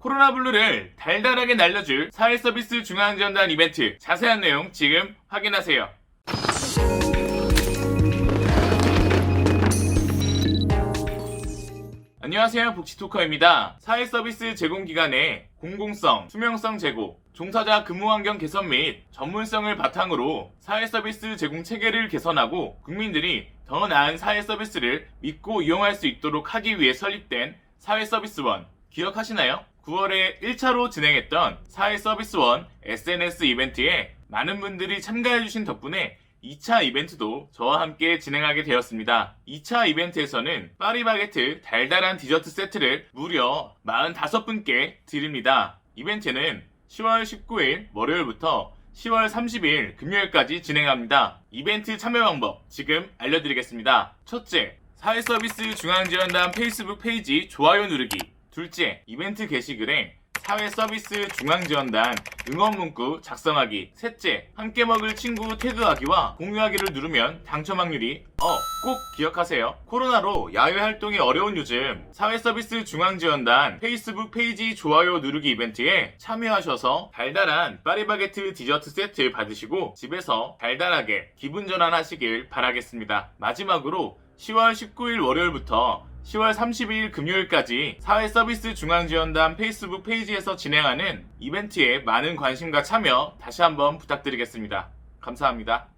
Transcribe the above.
코로나 블루를 달달하게 날려줄 사회 서비스 중앙지원단 이벤트 자세한 내용 지금 확인하세요. 안녕하세요 복지토커입니다. 사회 서비스 제공 기관의 공공성, 투명성 제고, 종사자 근무 환경 개선 및 전문성을 바탕으로 사회 서비스 제공 체계를 개선하고 국민들이 더 나은 사회 서비스를 믿고 이용할 수 있도록 하기 위해 설립된 사회 서비스원 기억하시나요? 9월에 1차로 진행했던 사회 서비스원 SNS 이벤트에 많은 분들이 참가해주신 덕분에 2차 이벤트도 저와 함께 진행하게 되었습니다. 2차 이벤트에서는 파리바게트 달달한 디저트 세트를 무려 45분께 드립니다. 이벤트는 10월 19일 월요일부터 10월 30일 금요일까지 진행합니다. 이벤트 참여 방법 지금 알려드리겠습니다. 첫째, 사회서비스 중앙지원단 페이스북 페이지 좋아요 누르기. 둘째, 이벤트 게시글에 사회서비스 중앙지원단 응원 문구 작성하기. 셋째, 함께 먹을 친구 태그하기와 공유하기를 누르면 당첨 확률이 어, 꼭 기억하세요. 코로나로 야외 활동이 어려운 요즘 사회서비스 중앙지원단 페이스북 페이지 좋아요 누르기 이벤트에 참여하셔서 달달한 파리바게트 디저트 세트 받으시고 집에서 달달하게 기분 전환하시길 바라겠습니다. 마지막으로 10월 19일 월요일부터 10월 30일 금요일까지 사회서비스 중앙지원단 페이스북 페이지에서 진행하는 이벤트에 많은 관심과 참여 다시 한번 부탁드리겠습니다. 감사합니다.